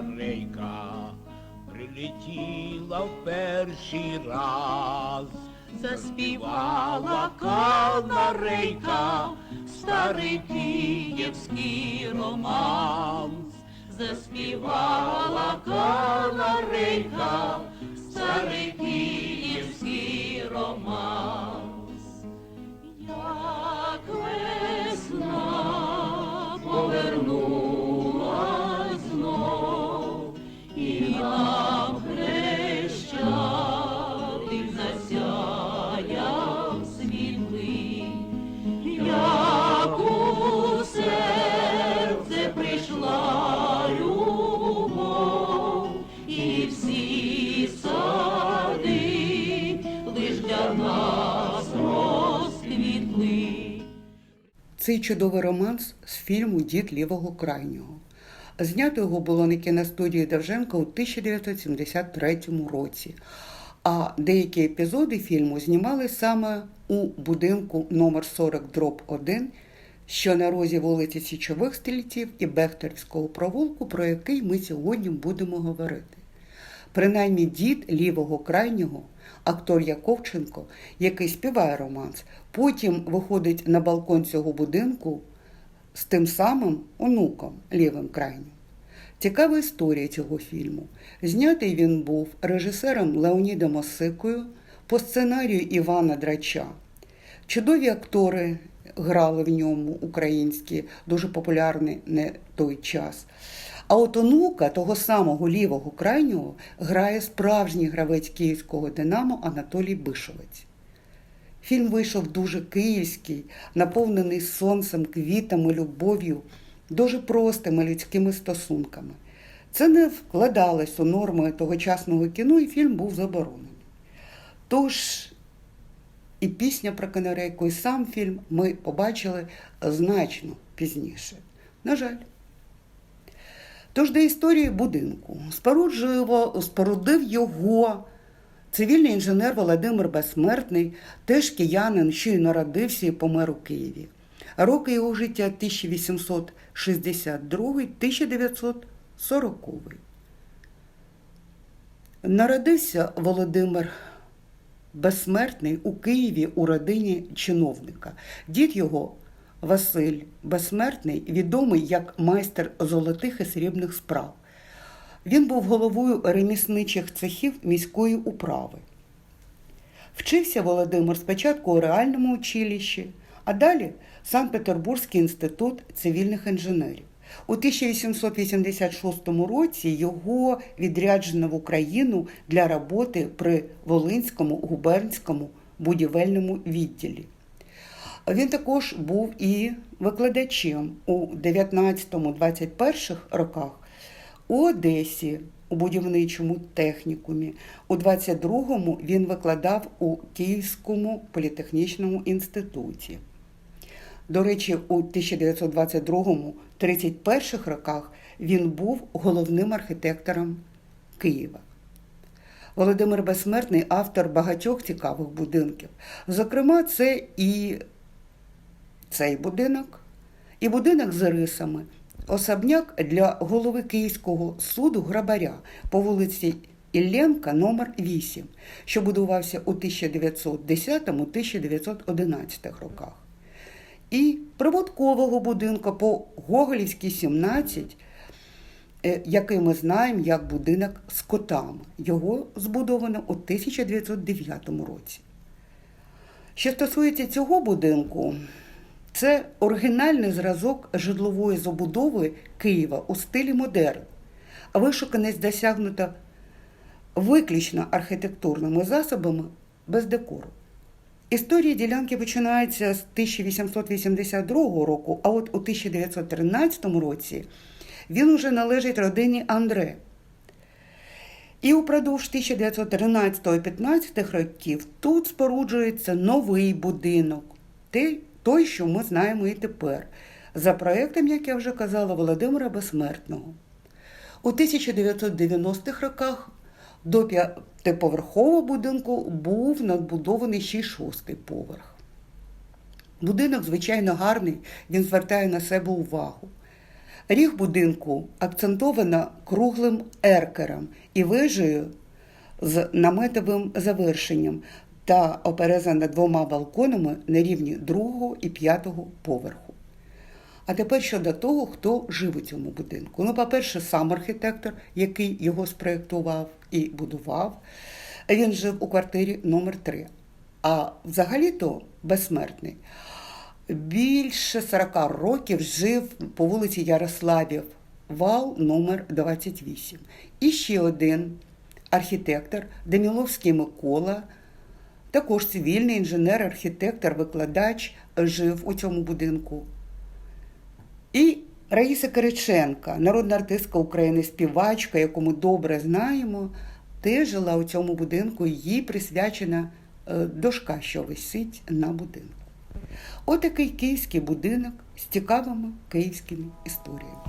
канарейка прилетіла в перший раз. Заспівала канарейка старий київський романс. Заспівала канарейка Цей чудовий романс з фільму Дід лівого крайнього. Знято його було на кіностудії Довженка у 1973 році. А деякі епізоди фільму знімали саме у будинку номер 40 дроб 1, що на розі вулиці Січових Стрільців і Бехтерівського провулку, про який ми сьогодні будемо говорити. Принаймні дід лівого крайнього, актор Яковченко, який співає романс, потім виходить на балкон цього будинку з тим самим онуком лівим крайнім. Цікава історія цього фільму. Знятий він був режисером Леонідом Осикою по сценарію Івана Драча. Чудові актори грали в ньому українські, дуже популярні на той час. А от онука того самого лівого крайнього грає справжній гравець київського Динамо Анатолій Бишовець. Фільм вийшов дуже київський, наповнений сонцем, квітами, любов'ю, дуже простими людськими стосунками. Це не вкладалось у норми тогочасного кіно, і фільм був заборонений. Тож і пісня про канарейку, і сам фільм ми побачили значно пізніше. На жаль. Тож до історії будинку. Спорудив його цивільний інженер Володимир Безсмертний, теж киянин, що й народився і помер у Києві. Роки його життя 1862-1940. Народився Володимир Безсмертний у Києві у родині чиновника. Дід його Василь Безсмертний, відомий як майстер золотих і срібних справ. Він був головою ремісничих цехів міської управи. Вчився Володимир спочатку у реальному училищі, а далі Санкт-Петербурзький інститут цивільних інженерів. У 1886 році його відряджено в Україну для роботи при Волинському губернському будівельному відділі. Він також був і викладачем у 19-21 роках у Одесі у будівничому технікумі. У 22-му він викладав у Київському політехнічному інституті. До речі, у 1922-31 роках він був головним архітектором Києва. Володимир Безсмертний автор багатьох цікавих будинків. Зокрема, це і цей будинок, і будинок з рисами, особняк для голови Київського суду Грабаря по вулиці Ілленка номер 8, що будувався у 1910-1911 роках. І прибуткового будинку по Гоголівській 17, е, який ми знаємо як будинок з котами. Його збудовано у 1909 році. Що стосується цього будинку, це оригінальний зразок житлової забудови Києва у стилі модерн. Вишуканість досягнута виключно архітектурними засобами без декору. Історія ділянки починається з 1882 року, а от у 1913 році він уже належить родині Андре. І упродовж 1913-15 років тут споруджується новий будинок, той, що ми знаємо і тепер, за проєктом, як я вже казала, Володимира Безсмертного. У 1990-х роках до п'ятиповерхового будинку був надбудований ще й шостий поверх. Будинок, звичайно, гарний, він звертає на себе увагу. Ріг будинку акцентовано круглим еркером і вежею з наметовим завершенням та оперезана двома балконами на рівні другого і п'ятого поверху. А тепер щодо того, хто жив у цьому будинку. Ну, по-перше, сам архітектор, який його спроєктував і будував, він жив у квартирі номер 3 А взагалі-то безсмертний. Більше 40 років жив по вулиці Ярославів, вал номер 28. І ще один архітектор Деміловський Микола, також цивільний інженер, архітектор, викладач, жив у цьому будинку. І Раїса Кириченка, народна артистка України, співачка, яку ми добре знаємо, теж жила у цьому будинку. Їй присвячена е, дошка, що висить на будинку. Отакий київський будинок з цікавими київськими історіями.